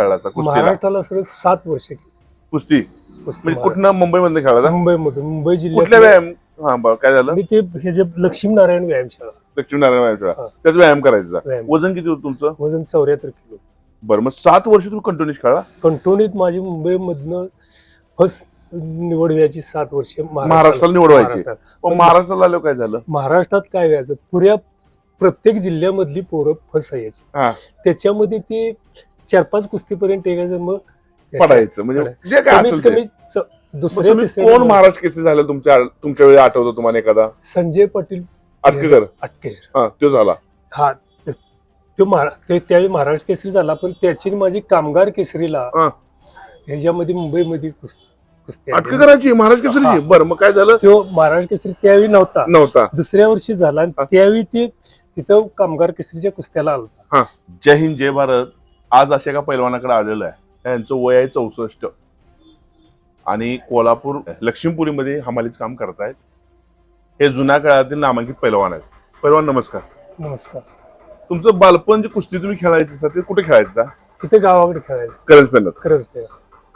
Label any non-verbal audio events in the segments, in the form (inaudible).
खेळायचा कुस्तीला? महाराष्ट्राला सर सात वर्ष केली. कुस्ती? म्हणजे. कुठनं मुंबईमध्ये खेळायचा? मुंबईमध्ये मुंबई कुठल्या जिल्ह्यात व्यायाम हा बरं काय झालं? मी ते हे जे लक्ष्मीनारायण व्यायामशाळा. लक्ष्मीनारायण व्यायाम शाळा. हा. त्यात व्यायाम करायचा. व्यायाम. वजन किती होतं तुमचं? वजन चौऱ्याहत्तर किलो. बरं मग सात वर्ष तुम्ही कंटिन्यूस खेळा कंटोनीत माझी मुंबईमधनं फर्स्ट निवड व्हायची सात वर्ष महाराष्ट्राला निवड व्हायची. महाराष्ट्रात. मग महाराष्ट्राला आलो काय झालं? महाराष्ट्रात काय व्हायचं पुऱ्या प्रत्येक जिल्ह्यामधली पोरं फसायची हा. त्याच्यामध्ये ते चार पाच कुस्तीपर्यंत टेकायचं मग पडायचं. म्हणजे. जे काय कमीत असेल ते. कमी च- मग दुसऱ्या तुम्ही तिसऱ्या कोण महाराष्ट्र केसरी झालं तुमच्या तुमच्या वेळी आठवतो तुम्हाला एखादा? संजय पाटील अटकेकर. अटकेर हा तो झाला. हा तो महारा- तो त्यावेळी महाराष्ट्र केसरी झाला पण त्याची आणि माझी कामगार केसरीला हा. ह्याच्यामध्ये मुंबईमध्ये कुस- कुस्ती आली. अटकेकरांची महाराष्ट्र केसरीची? हा. बरं मग काय झालं? तो महाराष्ट्र केसरी त्यावेळी नव्हता. नव्हता. दुसऱ्या वर्षी झाला आणि हा. त्यावेळी ते तिथं कामगार केसरीच्या कुस्त्याला आला जय हिंद जय भारत. आज अशा एका पैलवानाकडे आलेलो आहे. त्यांचं वय आहे चौसष्ट. आणि कोल्हापूर लक्ष्मीपुरीमध्ये हमालीच काम करतायत. हे जुन्या काळातील नामांकित पैलवान आहेत. पैलवान नमस्कार. नमस्कार. तुमचं बालपण जे कुस्ती तुम्ही खेळायचं सर ते कुठे खेळायचं तिथे गावाकडे खेळायचं. करंज पेनत खरंच ते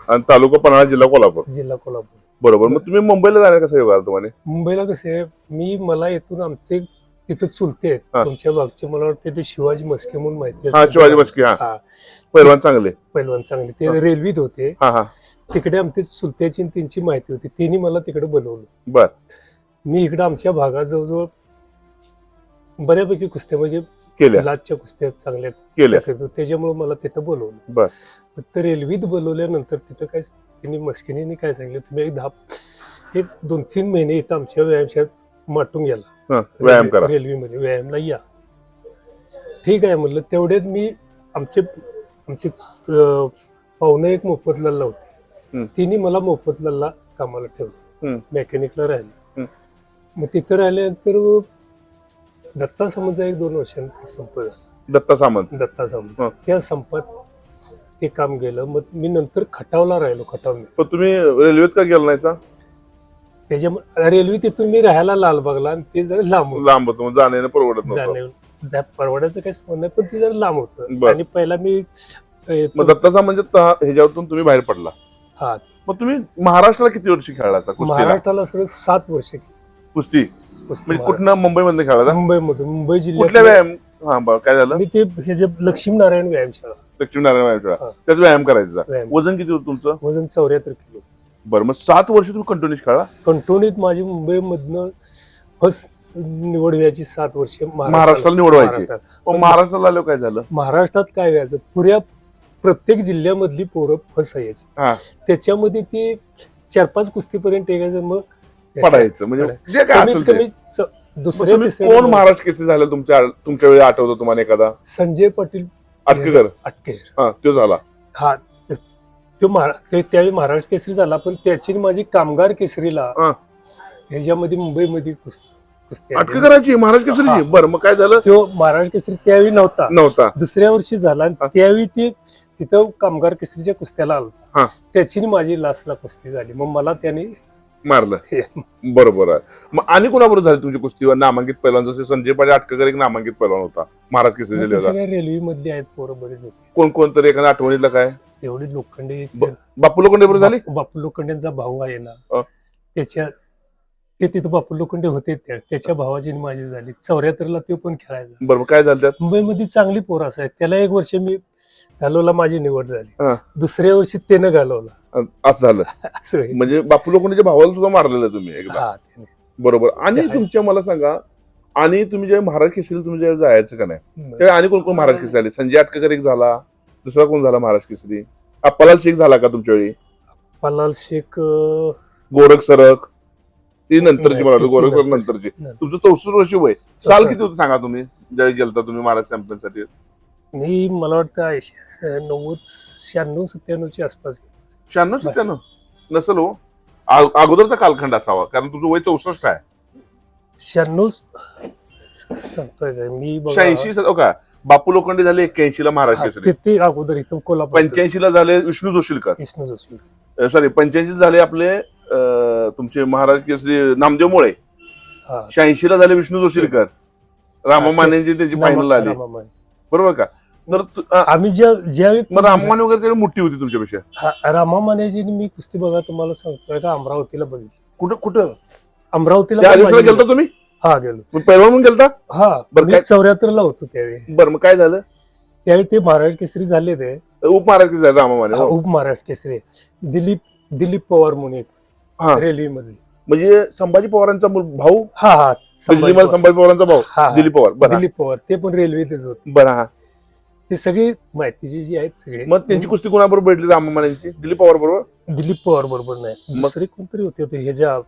आणि तालुका पन्हाळा जिल्हा कोल्हापूर. जिल्हा कोल्हापूर. बरोबर. मग तुम्ही मुंबईला जाण्या कसं योग तुम्हाला? मुंबईला कसे आहे मी मला येथून आमचे तिथे चुलते आहेत. हा. तुमच्या भागचे मला वाटते ते शिवाजी मस्के म्हणून माहिती हा असेल. शिवाजी हा. हा. पैलवान चांगले. पैलवान चांगले. हा. ते रेल्वेत होते. हा हा. तिकडे आमची चुलत्याची आणि त्यांची माहिती होती. त्यांनी मला तिकडे बोलवलं. बर. मी इकडे आमच्या भागात जवळजवळ बऱ्यापैकी कुस्त्या म्हणजे केल्या. लाचच्या कुस्त्या चांगल्या केल्या. करतो त्याच्यामुळे मला तिथं बोलवलं. बर. फक्त रेल्वेत बोलवल्यानंतर तिथं काय त्यांनी मस्किनीने काय सांगितलं तुम्ही एक दहा एक दोन तीन महिने इथं आमच्या व्यायामशाळेत माटून गेला. हा, व्यायाम करा. रेल्वेमध्ये व्यायामला या. ठीक आहे म्हणलं तेवढ्यात मी आमचे आमचे अं, पाहुणे एक मोफतलाला होते. तिने मला मोफतलाला कामाला. ठेवलं. मेकॅनिकला राहिले. मग तिथं राहिल्यानंतर दत्ता समाजा एक दोन वर्षांनी संप झाला दत्ता सामंत. दत्ता समाज हं. त्या संपात ते काम गेलं. मग मी नंतर खटावला राहिलो खटाव पण तुम्ही रेल्वेत का गेला नाहीचा त्याच्या रेल्वे तिथून मी राहायला लालबागला आणि ते जरा लांब होतं. लांब होतो मग जाण्याने परवडत नव्हतं. जाणे जा- परवडायचं काही संबंध नाही पण ते जरा लांब होतं. बरं. आणि पहिला मी अं, मग दत्ताचा म्हणजे त- ह्याच्यातून तुम्ही बाहेर पडला. हा. मग तुम्ही महाराष्ट्राला किती वर्ष खेळायचा कुस्तीला? महाराष्ट्राला सर सात वर्ष. केली कुस्ती? कुस्ती म्हणजे महाराष्ट्रात. कुठनं मुंबईमध्ये खेळायचा मुंबईमध्ये मुंबई कुठल्या जिल्ह्यात व्यायाम हा बरं काय झालं? मी ते हे जे लक्ष्मीनारायण व्यायामशाळा. लक्ष्मीनारायण व्यायाम शाळा. हा. त्यात व्यायाम करायचा. व्यायाम. वजन किती होतं तुमचं? वजन चौऱ्याहत्तर किलो. बरं मग सात वर्ष तुम्ही कंटिन्यूस खेळा कंटोनीत माझी मुंबईमधनं फर्स्ट निवड व्हायची सात वर्ष महाराष्ट्राला निवड व्हायची. महाराष्ट्रात. मग महाराष्ट्राला आलो काय झालं? महाराष्ट्रात काय व्हायचं? पुऱ्या प्रत्येक जिल्ह्यामधली पोरं फसायची हा. त्याच्यामध्ये ते चार पाच कुस्तीपर्यंत टेकायचं मग पडायचं. म्हणजे पडायचं. जे काय कमीत असेल ते. कमी च- मग दुसऱ्या तुम्ही तिसऱ्या कोण महाराष्ट्र केसरी झालं? तुमच्या तुमच्या वेळी आठवतो तुम्हाला एखादा? संजय पाटील अटकेकर. अटकेर हा तो झाला. हा तो तो त्यावेळी महाराष्ट्र केसरी झाला पण त्याची आणि माझी कामगार केसरीला हा. ह्याच्यामध्ये मुंबईमध्ये कुस- कुस्ती आली. अटकेकरांची महाराष्ट्र केसरीची. बरं मग काय झालं तो महाराष्ट्र केसरी त्यावेळी नव्हता नव्हता दुसऱ्या वर्षी झाला आणि हा. त्यावेळी ते तिथं कामगार केसरीच्या कुस्त्याला हा. आला त्याची आणि माझी लास्टला कुस्ती झाली मग मला त्याने मारलं. हे- बरोबर आहे. मग आणि कोणाबरोबर झाली तुमची कुस्तीवर नामांकित पैलवान जसे संजय पाटील अटकेकर एक नामांकित पैलवान होता. महाराज केसरी जिल्ह्याचा. रेल्वे मधली आहेत पोरं बरेच होते. कोण कोण तरी एखाद्या आठवणीतलं काय? एवढी लोखंडे ब- बापू लोखंडे बरोबर झाली? बापू- लोखंडेंचा भाऊ आहे ना. त्याच्या ते तिथं बापू लोखंडे होते त्या त्याच्या भावाची आणि माझी झाली. चौऱ्याहत्तरला ते पण खेळायचा. बरोबर काय झालं त्यात? मुंबईमध्ये चांगली पोरं असायत त्याला एक वर्ष मी घालवला माझी निवड हा. झाली दुसऱ्या वर्षी त्यानं घालवला. असं झालं. (laughs) असं आहे. म्हणजे बापू लोखंडेच्या भावाला सुद्धा मारलेलं तुम्ही एकदा. हा, त्याने. बरोबर. आणि आहे. तुमच्या मला सांगा आणि तुम्ही जे महाराज केसरी तुम्ही जे जायचं का नाही त्यावेळी आणि कोण कोण महाराज केसरी झाले संजय अटकेकर एक झाला. दुसरा कोण झाला महाराज केसरी? अप्पालाल शेख झाला का तुमच्या वेळी? पलाल शेख अं, गोरख सरक. ती नंतरची मला वाटतं, गोरख सरक नंतर. नंतरची. नंतर. तुमचं चौसष्ट वर्ष वय. साल किती होतं सांगा तुम्ही? ज्यावेळी गेलता तुम्ही महाराज चॅम्पियनसाठी मी मला वाटतं ऐंशी नव्वद शहाण्णव सत्त्याण्णवच्या आसपास. शहाण्णव सत्त्याण्णव? नसल हो. आ- अगोदरचा कालखंड असावा कारण तुझं वय चौसष्ट आहे. शहाण्णव सांगतोय काय? मी बघा- शहाऐंशी का? बापू लोखंडे झाले एक्क्याऐंशी ला महाराज हा, केसरी. ते- ते अगोदर इथं कोल्हापूर पंच्याऐंशी ला झाले विष्णू जोशीलकर. विष्णू जोशी सॉरी पंच्याऐंशी झाले आपले अं, तुमचे महाराज केसरी नामदेव मुळे. हा. शहाऐंशी ला झाले विष्णू जोशीलकर. रामा मानेची त्यांची फायनल आली. बरोबर का? तर तु- अ, आम्ही ज्या ज्यावेळी मग राममाने वगैरे त्याला मोठी होती तुमच्यापेक्षा. हा, रामा मानेची मी कुस्ती बघा तुम्हाला सांगतोय का? अमरावतीला बघितली. कुठं कुठं? अमरावतीला त्या पण आदेशाला माझी- गेलता तुम्ही? हा गेलो. पहिलवान म्हणून गेलता? हा बरं, काय- चौऱ्याहत्तरला होतो त्यावेळी. बरं मग काय झालं? त्यावेळी ते महाराष्ट्र केसरी झाले ते. उप महाराज झाले रामामाने हा, हो. उप महाराष्ट्र केसरी. दिलीप दिलीप पवार म्हणून एक हा. रेल्वेमध्ये म्हणजे संभाजी पवारांचा मुल- भाऊ? हा हा. संभाजी पवार. संभाजी पवारांचा भाऊ हा, हा. दिलीप पवार. बरं दिलीप पवार. ते पण रेल्वेतच होते. बरं हा. ते सगळी माहितीची जी आहेत सगळे. मग त्यांची कुस्ती कोणाबरोबर भेटली रामामानेची दिलीप पवार बरोबर? दिलीप पवार बरोबर नाही. मग- दुसरे कोणतरी होते होते ह्याच्या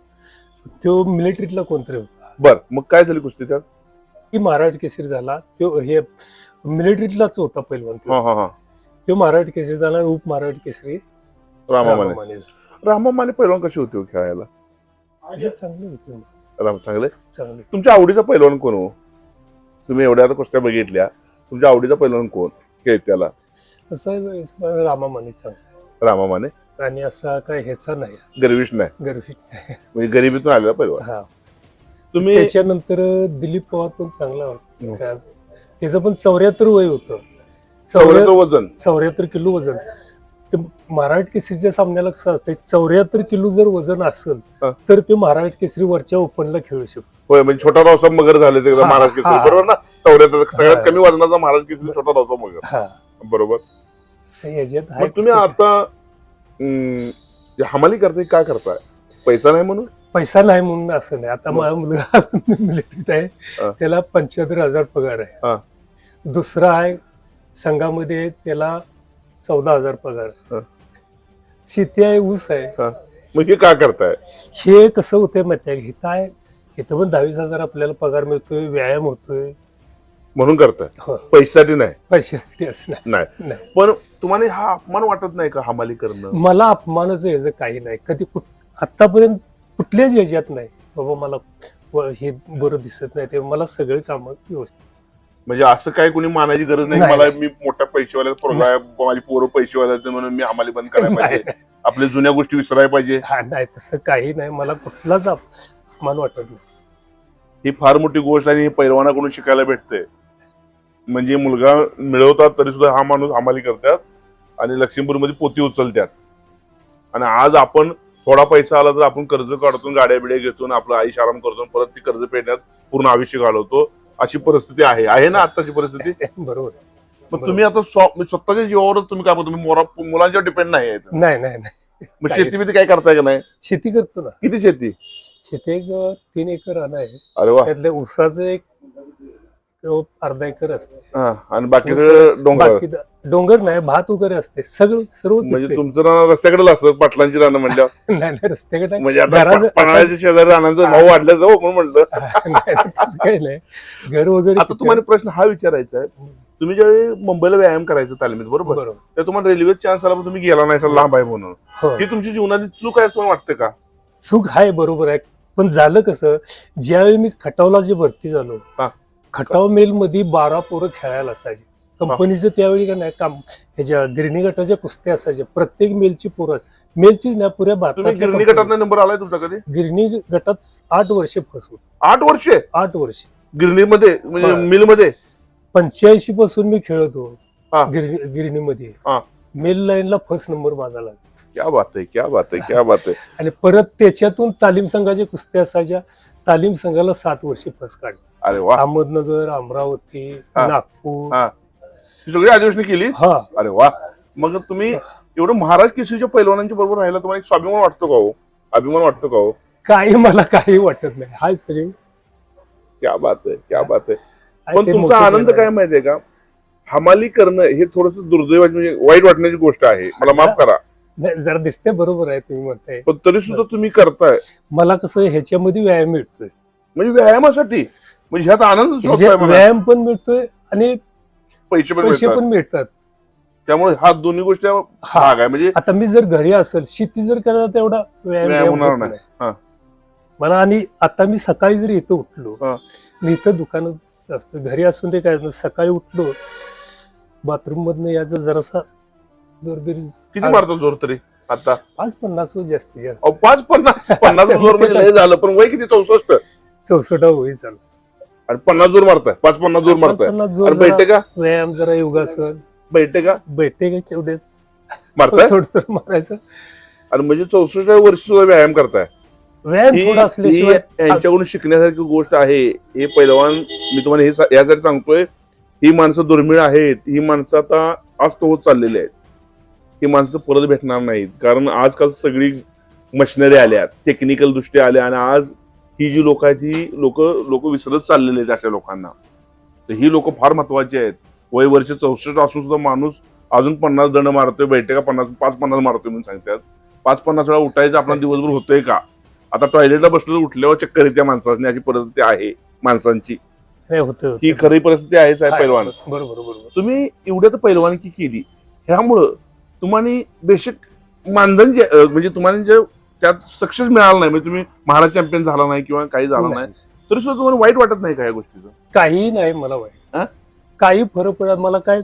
तो मिलिटरीतला कोणतरी होता. बर मग काय झाली कुस्ती त्यात? ती महाराष्ट्र केसरी झाला. तो हे मिलिटरीतलाच होता पहिलवान तो. हा हा तो महाराष्ट्र केसरी झाला उप महाराष्ट्र केसरी. रामामाने रामामाने झाला. रामामाने पैलवान कशी होते हो खेळायला? हे चांगले होते. राम चांगले? चांगले. तुमच्या आवडीचा पैलवान कोण हो? तुम्ही एवढ्या आता कुस्त्या बघितल्या. तुमच्या आवडीचा पैलवान कोण? खेळत्याला असं रामामाने चांगला रामामाने? आणि असा काय ह्याचा नाही. गर्विश नाही. नाही. म्हणजे गरिबीतून आलेला पैलवान. हा. तुम्ही त्याच्यानंतर दिलीप पवार पण चांगला. होता. त्याचं पण चौऱ्याहत्तर वय होतं. चौऱ्याहत्तर वजन. चौऱ्याहत्तर किलो वजन. ते महाराष्ट्र केसरीच्या सामन्याला कसं असतं चौऱ्याहत्तर किलो जर वजन असेल हा. तर ते महाराष्ट्र केसरी वरच्या ओपनला खेळू शकतो. होय म्हणजे छोटा रावसाहेब मगर झाले ते हा, महाराज केसरी. हा. बरोबर ना? चौऱ्याहत्तर सगळ्यात. कमी वजनाचा महाराज केसरी छोटा मगर हा. बरोबर? मग तुम्ही. आता हमाली करताय काय करताय? पैसा नाही म्हणून? पैसा नाही म्हणून असं नाही. आता मग? माझा मुलगा मिलिटरीत. आहे. त्याला पंच्याहत्तर हजार पगार हा. आहे दुसरा आहे संघामध्ये त्याला चौदा हजार पगार हा. शेती आहे ऊस आहे. मग हे काय करताय? हे कसं होतंय माहिती आहे आहे इथं पण दहावीस हजार आपल्याला पगार मिळतोय व्यायाम होतोय. म्हणून करताय. हो. पैशासाठी नाही. पैशासाठी असं नाही. नाही. नाही. पण तुम्हाला हा अपमान वाटत नाही का हमाली करणं मला अपमानच याचं काही नाही. कधी कुठ आतापर्यंत कुठल्याच याच्यात नाही. बाबा मला व- हे बरं दिसत नाही. ते मला सगळे कामं व्यवस्थित. म्हणजे असं काय कोणी मानायची गरज नाही की नाही. मला मी मोठ्या पैसेवाल्या पोरगा आहे, माझी पोरं पैसेवाल्या आहेत म्हणून मी हमाली बंद करायला नाही, पाहिजे. आपल्या जुन्या गोष्टी विसरायला पाहिजे. हा नाही तसं काही नाही. मला कुठलाच अपमान वाटत नाही. ही फार मोठी गोष्ट आणि ही पैलवानाकडून शिकायला भेटते म्हणजे मुलगा मिळवतात तरी सुद्धा हा माणूस हमाली करतात आणि लक्ष्मीपूरमध्ये पोती उचलतात. आणि आज आपण थोडा पैसा आला तर आपण कर्ज काढतो गाड्या बिड्या घेतो आपलं आयुष्य आराम करतो परत ती कर्ज फेडण्यात पूर्ण आयुष्य घालवतो. अशी परिस्थिती आहे. आहे ना आताची परिस्थिती? (laughs) बरोबर मग तुम्ही आता म्हणजे स्वतःच्या जीवावरच तुम्ही काय? तुम्ही मोरा मुलांच्यावर डिपेंड नाही नाही नाही नाही. मग शेती बिती काय करताय का नाही? शेती करतो ना. किती शेती? शेती एक तीन एकर आहे. अरे वा. त्यातल्या ऊसाचं एक अं, अर्धा एकर असते. हा आणि बाकी सगळं डोंगर. बाकी द- डोंगर नाही भात वगैरे असते. सगळं सर्व म्हणजे पिकते. तुमचं रान रस्त्याकडे असतं पाटलांची रानं म्हणल्यावर. (laughs) नाही नाही रस्त्याकडे नाही. म्हणजे आता घराचं- प- पन्हाळ्याच्या शेजारी रानांचा भाव वाढला जाऊ म्हणून म्हटलं (laughs) नाही, नाही, तसं काही नाही. घर वगैरे आता तुम्हाला प्रश्न हा विचारायचा आहे. तुम्ही ज्यावेळी मुंबईला व्यायाम करायचं तालमीत बरोबर? बरोबर. तर तुम्हाला रेल्वे चान्स आला पण तुम्ही गेला नाही लांब आहे म्हणून. हो. ही तुमची जीवनाची चूक आहे असं तुम्हाला वाटतं का? चूक आहे बरोबर आहे. पण झालं कसं ज्यावेळी मी खटावला जे भरती झालो हा. खटाव मेल मध्ये बारा पोरं खेळायला असायचे. कंपनीचं त्यावेळी का नाही काम ह्याच्या गिरणी गटाच्या कुस्त्या असायच्या प्रत्येक मेलची पोरं मेलची ना पुऱ्या तुम्ही भारतातल्या गिरणी company- नंबर आलाय तुमचा कधी? गिरणी गटात आठ वर्षे फसवून आठ वर्षे? आठ वर्ष. गिरणीमध्ये म्हणजे हा. मिलमध्ये? पंच्याऐंशी पासून मी खेळतो हा. गिरणी गिरणीमध्ये. हा. मेल लाईनला फर्स्ट नंबर माझा लागला. क्या बात आहे क्या बात आहे क्या बात आहे. आणि परत त्याच्यातून तालीम संघाच्या कुस्त्या असायच्या. तालीम संघाला सात वर्षे फस काढली. अरे वा. अहमदनगर अमरावती हा. नागपूर. हा. ही सगळी अधिवेशनी केली हा. अरे वा. मग तुम्ही एवढं महाराज केसरीच्या पैलवानांच्या बरोबर राहिला तुम्हाला एक स्वाभिमान वाटतो का हो? अभिमान वाटतो का हो? काही मला काही वाटत नाही. हाय सगळे. क्या बात आहे क्या बात आहे. हाय पण ते तुमचा मोठे आनंद काय. माहितीये का? हमाली करणं हे थोडस दुर्दैवाची म्हणजे वाईट वाटण्याची गोष्ट आहे. मला माफ करा. नाही, जरा दिसते बरोबर आहे तुम्ही म्हणताय. पण तरी सुद्धा तुम्ही करताय. मला कसं ह्याच्यामध्ये व्यायाम मिळतोय. म्हणजे व्यायामासाठी? म्हणजे ह्यात आनंद. व्यायाम पण मिळतोय आणि पैसे पण पैसे मिळतात पण मिळतात त्यामुळे हा दोन्ही गोष्टी हा. भाग आहे म्हणजे आता मी जर घरी असेल शेती जर करायला तेवढा व्यायाम व्यायाम व्यायाम होणार होत नाही. नाही. हा. मला आणि आता मी सकाळी जर इथं उठलो. मी इथं दुकानात असतो घरी असून ते काय सकाळी उठलो बाथरूम मधनं यायचं जरासा जोरबेरीज किती मारतो जोर तरी आता पाच पन्नास वर जास्त अहो, पाच पन्नास पन्नास जोर म्हणजे लय झालं पण वय किती चौसष्ट चौसष्ट होई चालू आणि पन्नास जोर मारताय पाच पन्नास जोर मारताय. पन्नास जोर आणि जरा बैठे का? व्यायाम जरा योगासन बैठे का? बैठे का तेवढेच मारताय? (laughs) थोडं थोडं मारायचं. आणि म्हणजे चौसष्ट वर्ष सुद्धा व्यायाम करताय. व्यायाम ही थोडा ही असल्याशिवाय यांच्याकडून शिकण्यासारखी गोष्ट आहे. हे पैलवान मी तुम्हाला हे सा- यासाठी सांगतोय ही माणसं दुर्मिळ आहेत. ही माणसं आता अस्त होत चाललेली आहेत. ही माणसं परत भेटणार नाहीत. कारण आजकाल सगळी मशिनरी आल्या टेक्निकल दृष्ट्या आल्या आणि आज ही जी लोक आहेत ही लोक लोक विसरत चाललेले आहेत अशा लोकांना. तर ही लोक फार महत्वाची आहेत. वय वर्ष चौसष्ट असून सुद्धा माणूस अजून पन्नास दंड मारतोय बैठे का पन्नास पाच पन्नास मारतोय म्हणून सांगतात. पाच पन्नास वेळा उठायचं आपला दिवसभर होतोय का? आता टॉयलेटला बसलं उठल्यावर चक्कर येते माणसाची अशी परिस्थिती आहे माणसांची. हे होतं ही खरी परिस्थिती आहे साहेब. पैलवान. बरोबर तुम्ही एवढ्यात पैलवानकी केली. ह्यामुळं तुम्हाला बेसिक मानधन जे म्हणजे तुम्हाला जे त्यात सक्सेस मिळालं नाही म्हणजे तुम्ही महाराज चॅम्पियन झाला नाही किंवा काही झालं नाही. तरी सुद्धा तुम्हाला वाईट वाटत नाही का या गोष्टीचं काही नाही मला हा? वाईट काही फरक पडत मला काय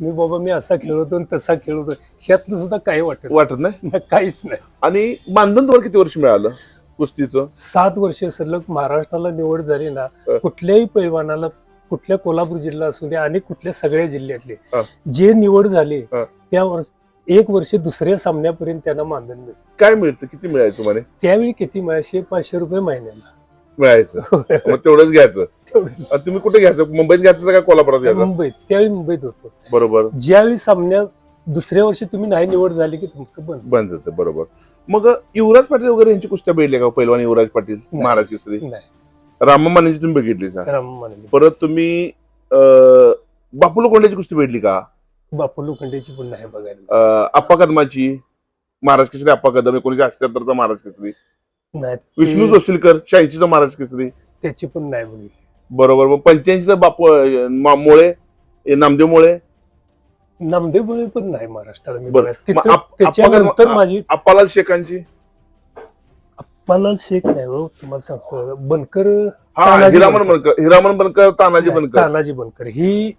मी बाबा मी असा खेळतो आणि तसा खेळतो ह्यातलं सुद्धा काही वाटत वाटत नाही. काहीच नाही आणि मानधन तुम्हाला किती वर्ष मिळालं कुस्तीचं सात वर्ष सलग महाराष्ट्राला निवड झाली ना. कुठल्याही पैलवानाला कुठल्या कोल्हापूर जिल्हा असू दे आणि कुठल्या सगळ्या जिल्ह्यातले. जे निवड झाली. त्या वर्ष एक वर्ष दुसऱ्या सामन्यापर्यंत त्यांना मानधन मिळतं. काय मिळतं? किती मिळायचं तुम्हाला? त्यावेळी किती मिळायचे? पाचशे रुपये महिन्याला. मिळायचं. मग तेवढंच घ्यायचं. तेवढेच. आणि तुम्ही कुठे घ्यायचं? मुंबईत घ्यायचं का कोल्हापुरात घ्यायचं? मुंबईत. त्यावेळी मुंबईत होतो. बरोबर. ज्यावेळी सामन्या दुसऱ्या वर्षी तुम्ही नाही निवड झाली की तुमचं बंद. बंद जातं बरोबर. मग युवराज पाटील वगैरे यांची कुस्त्या बैठल्या का पहिलवान युवराज पाटील नाही. महाराज केसरी? नाही. राममानेची तुम्ही बघितली का? राम म्हणाले परत तुम्ही अं, बापूलो कोंड्याची कुस्ती भेटली का? बापू लोखंडेची पण नाही बघायला अं, अप्पा कदमाची. महाराज केसरी अप्पा कदम एकोणीशे अठ्याहत्तरचा महाराज केसरी. नाही विष्णू जोशीलकर शहाऐंशीचा महाराज केसरी. त्याची पण नाही बघितली. बरोबर मग पंच्याऐंशीचा बापू अं, मा- मोळे हे नामदेव मोळे. पण नाही महाराष्ट्राला मी बरं. बघायला. मग तिथं- आप- त्याच्यानंतर आपण- माझी अप्पालाल शेखांची. पलाल शेख नाही हो तुम्हाला सांगतो. बनकर हा तानाजी हिरामन बनकर. हिरामन बनकर तानाजी बनकर. तानाजी बनकर. ही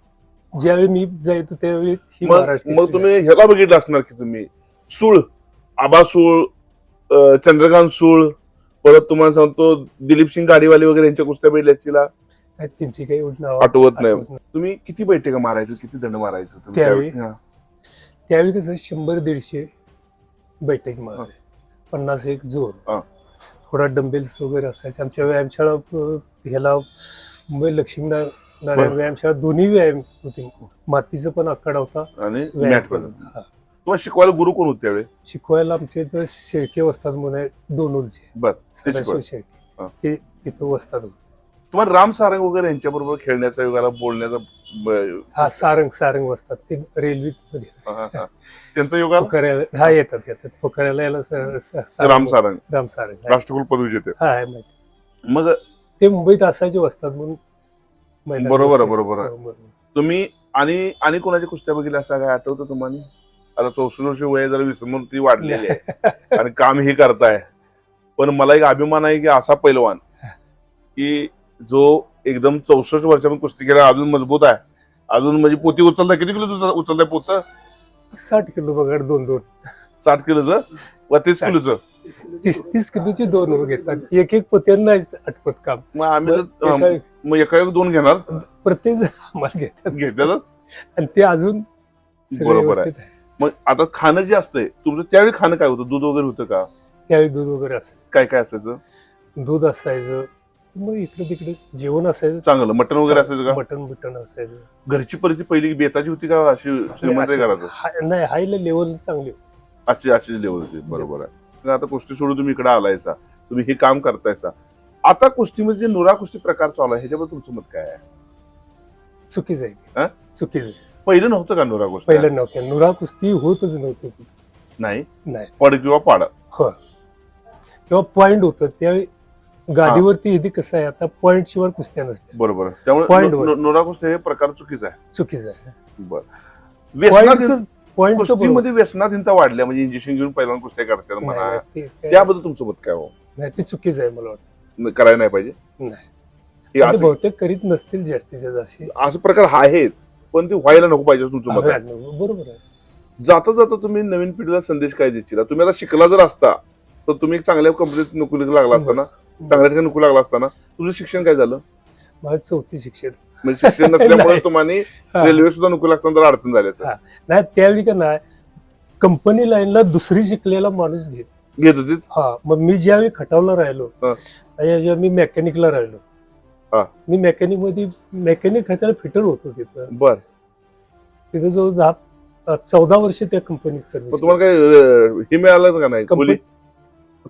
ज्यावेळी मी जायचो त्यावेळी ही मग महाराष्ट्र मग तुम्ही ह्याला बघितलं असणार की तुम्ही सूळ आबा सूळ अं, चंद्रकांत सूळ परत तुम्हाला सांगतो दिलीप सिंग गाडीवाले वगैरे यांच्या कुस्त्या भेटल्याचीला काय त्यांची काही एवढी नाव आठवत नाही तुम्ही किती बैठे मारायचं किती दंड मारायचं तुम्ही त्यावेळी? त्यावेळी? हा. त्यावेळी कसं शंभर दीडशे बैठक मार पन्नास एक जोर हा. थोडा डंबेल्स वगैरे असायचे आमच्या व्यायामशाळा अं, ह्याला मुंबई लक्ष्मी नारायण बरं. व्यायामशाळा दोन्ही व्यायाम होते. मातीचा पण आकडा होता आणि व्यायाम मॅट पण पण होता. तुम्हाला शिकवायला गुरु कोण होते त्यावेळी शिकवायला आमच्या इथं शेळके वस्ताद म्हणून आहे दोन बर ते सदाशिव. शेळके. ते तिथं वस्ताद होते. तुम्हाला राम सारंग वगैरे यांच्याबरोबर खेळण्याचा युगाला बोलण्याचा ब- हा सारंग सारंग वस्ताद ते रेल्वे मध्ये हा, हा, हा. त्यांचा पोखऱ्याला हा येतात येतात. पोखऱ्याला याला स- स- सारंग- राम सारंग. राम सारंग राष्ट्रकुल पदवी विजेते हा आहे माहिती मग ते मुंबईत असायचे वस्ताद म्हणून बरोबर आहे. बरोबर आहे. तुम्ही आणि आणि कोणाच्या कुस्त्या बघितल्या असं काय आठवतं तुम्हाला? आता चौसष्ट वर्ष वय जरा विस्मृती वाढलेली आहे. आणि काम हे करताय. पण मला एक अभिमान आहे की असा पैलवान की जो एकदम चौसष्ट वर्षापासून कुस्ती केला अजून मजबूत आहे. अजून म्हणजे पोती उचलताय. किती किलो उचलताय पोत? साठ किलो बघा दोन दोन. साठ किलोचं? व तीस साठ. किलोचं? तीस तीस किलोचे दोन घेतात. एक एक पोत्यांना आठवत काम. मग आम्ही तर, एका- अं, मग एका एक दोन घेणार? प्रत्येक जण आम्हाला घेतात. घेतलं आणि ते अजून सगळे बरोबर आहे. व्यवस्थित आहे. मग आता खाणं जे असतंय तुमचं त्यावेळी खाणं काय होतं? दूध वगैरे होतं का? त्यावेळी दूध वगैरे असायचं. काय काय असायचं? दूध असायचं. मग इकडे तिकडे जेवण असायचं. चांगलं. मटण वगैरे असायचं का? मटन बिटन असायचं. घरची परिस्थिती पहिली बेताची होती का अशी श्रीमंत असं- घराचं हाय- नाही हायला लेवल चांगली होती. अशी अशीच लेवल होती. बरोबर आहे. आता कुस्ती सोडून तुम्ही इकडे आलायसा. तुम्ही हे काम करतायसा. आता कुस्तीमध्ये जे नुरा कुस्ती प्रकार चालू आहे ह्याच्याबद्दल तुमचं मत काय आहे? चुकीचं हा? आहे चुकीचं आहे. पहिलं नव्हतं का नुरा कुस्ती पहिलं नव्हतं. नुरा कुस्ती होतच नव्हती. नाही? नाही. पड किंवा पाड? हो. तेव्हा पॉइंट होतं त्यावेळी गादीवरती इथे कसं आहे आता पॉइंट शिवाय कुस्त्या नसत्या बरोबर. त्यामुळे Point नु- वर. नु- नुरा कुस्ती हे प्रकार चुकीचा आहे. चुकीचं आहे. बरं. व्यसनाधीन पॉइंट कुस्तीमध्ये व्यसनाधीनता वाढल्या म्हणजे इंजेक्शन घेऊन पहिल्यांदा कुस्त्या करतात म्हणा. त्याबद्दल तुमचं मत काय हो? नाही ते चुकीचं आहे मला वाटतं. करायला नाही पाहिजे. नाही. हे ते असं बहुतेक करीत नसतील जास्तीत जास्त असे. प्रकार हा आहेत पण ते व्हायला नको पाहिजे असं तुमचं मत आहे. बरोबर आहे. जाता जाता तुम्ही नवीन पिढीला संदेश काय देशील? तुम्ही आता शिकला जर असता तर तुम्ही एक चांगल्या कंपनीत नोकरीला लागला असता ना? चांगल्या ठिकाणी नोकरी लागला असता ना? तुमचं शिक्षण काय झालं? माझं चौथी शिक्षण. म्हणजे शिक्षण नसल्यामुळे (laughs) नाही. तुम्हाला हा. रेल्वे सुद्धा नको लागताना तर अडचण झाली असेल. हा. नाही त्यावेळी का नाही कंपनी लाईनला दुसरी शिकलेला माणूस घेत. घेत होतीत? हा मग मी ज्यावेळी खटावला राहिलो. आणि जेव्हा मी मेकॅनिकला राहिलो हा. मी मेकॅनिकमध्ये मेकॅनिक खात्याला फिटर होतो तिथं. बर. तिथं जो दहा चौदा वर्ष त्या कंपनीत सर्व्हिस तुम्हाला काय हे मिळालं का नाही? खोली?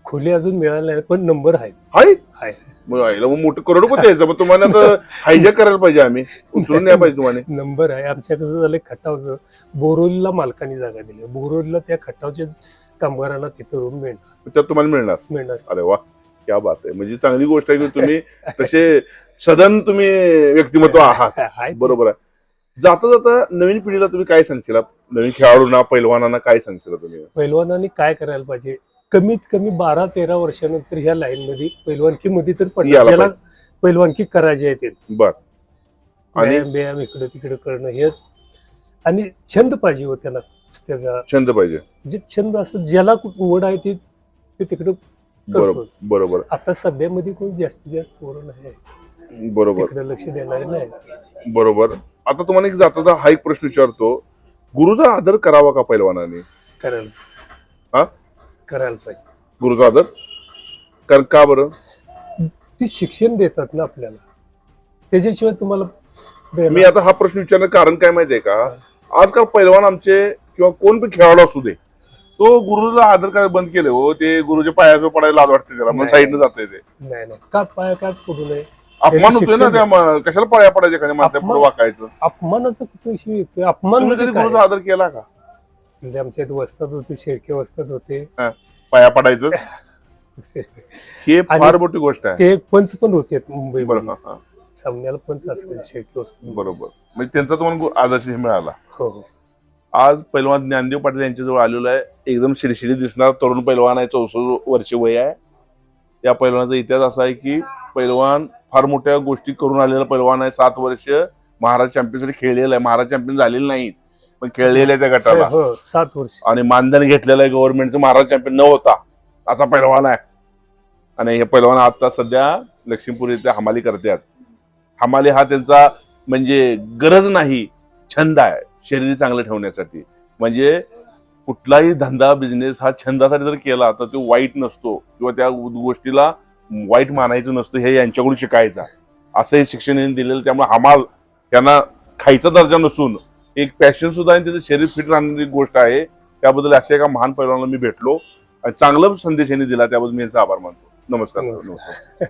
खोली अजून मिळाले नाही पण नंबर आहे. हाय आहे. मग आईला मग मोठं करोडपती यायचं? तुम्हाला तर हायजॅक करायला पाहिजे आम्ही. उचलून द्या पाहिजे तुम्हाला. नंबर आहे. आमच्या कसं झालं खटावचं बोरोलीला मालकाने जागा दिली. बोरोलीला त्या खटावच्या कामगारांना तिथं रूम मिळणार. त्यात तुम्हाला मिळणार? मिळणार. अरे वा क्या बात आहे. म्हणजे चांगली गोष्ट आहे की तुम्ही (laughs) तसे सदन तुम्ही व्यक्तिमत्व आहात. (laughs) आहे बरोबर आहे. जाता जाता नवीन पिढीला तुम्ही काय सांगशील? नवीन खेळाडूंना पैलवानांना काय सांगशील तुम्ही? पैलवानांनी काय करायला पाहिजे? कमीत कमी बारा तेरा वर्षानंतर ह्या लाईन मध्ये पैलवानकी मध्ये तर पडणार. यायला ज्याला पैलवानकी करायची आहे ते. बर. आणि? व्यायाम व्यायाम इकडं तिकडं करणं हे आणि छंद पाहिजे हो त्याला त्याचा छंद पाहिजे. जे छंद असं ज्याला ओढ आहे ते ते तिकडं बरोबर करतोच. बरोबर आता सध्यामध्ये कोण जास्तीत जास्त पोरं नाही बरोबर. तिकडे लक्ष देणारे नाही. बरोबर. आता तुम्हाला एक जाता जाता हा एक प्रश्न विचारतो. गुरुचा आदर करावा का पैलवानाने? करायला हा? करायला पाहिजे. गुरुचा आदर? कारण का बरं? ती शिक्षण देतात ना आपल्याला. त्याच्याशिवाय तुम्हाला मी आता हा प्रश्न विचारण्याचं कारण काय माहितीये का? आजकाल पैलवान आमचे किंवा कोण पण खेळाडू असू दे तो गुरुचा आदर काय बंद केले हो ते गुरुच्या पायाचं पडायला लाज वाटते त्याला नाही. साईडनं जाते ते. नाही नाही. का पाय काय पडू नये? अपमान होतोय ना त्या म- कशाला पाया पडायचे एखाद्या माणसा पुढे वाकायचं? अपमानाचा कुठे विषय येतोय अपमान तुम्ही म्हणजे कधी काय? गुरुचा आदर केला का? म्हणजे आमच्या इथे वस्तात होते शेळके वस्तात होते. पाया पडायचं (laughs) ही आणि- फार मोठी गोष्ट आहे. ते एक पंच पण होते हा, हा. सामन्याला पंच असायचे शेळके वस्तात. बरोबर. म्हणजे त्यांचा तुम्हाला गु- आदर्श मिळाला. हो हो. आज पैलवान ज्ञानदेव पाटील यांच्याजवळ आलेलो आहे. एकदम शिरशिरी दिसणार तरुण पैलवान आहे चौसष्ट वर्ष वय आहे. या पैलवानाचा इतिहास असा आहे की पैलवान फार मोठ्या गोष्टी करून आलेला पैलवान आहे. सात वर्ष महाराज चॅम्पियनसाठी खेळलेला आहे. महाराज चॅम्पियन झालेले नाहीत पण खेळलेले आहे त्या गटाला. हो सात वर्ष. आणि मानधन घेतलेलं आहे गव्हर्नमेंटचं महाराज चॅम्पियन न होता असा पैलवान आहे. आणि हे पैलवान आता सध्या लक्ष्मीपूर इथे हमाली करतात. हमाली हा त्यांचा म्हणजे गरज नाही छंद आहे. शरीर चांगलं ठेवण्यासाठी. म्हणजे कुठलाही धंदा बिझनेस हा छंदासाठी जर केला तर तो वाईट नसतो. किंवा त्या गोष्टीला वाईट मानायचं नसतं हे यांच्याकडून शिकायचा. असं हे शिक्षण यांनी दिलेलं त्यामुळे हमाल त्यांना खायचा दर्जा नसून एक पॅशन सुद्धा आणि त्याचं शरीर फिट राहणारी गोष्ट आहे. त्याबद्दल अशा एका महान पैलवानाला मी भेटलो. आणि चांगला संदेश यांनी दिला त्याबद्दल मी यांचा आभार मानतो. नमस्कार. नमस्कार.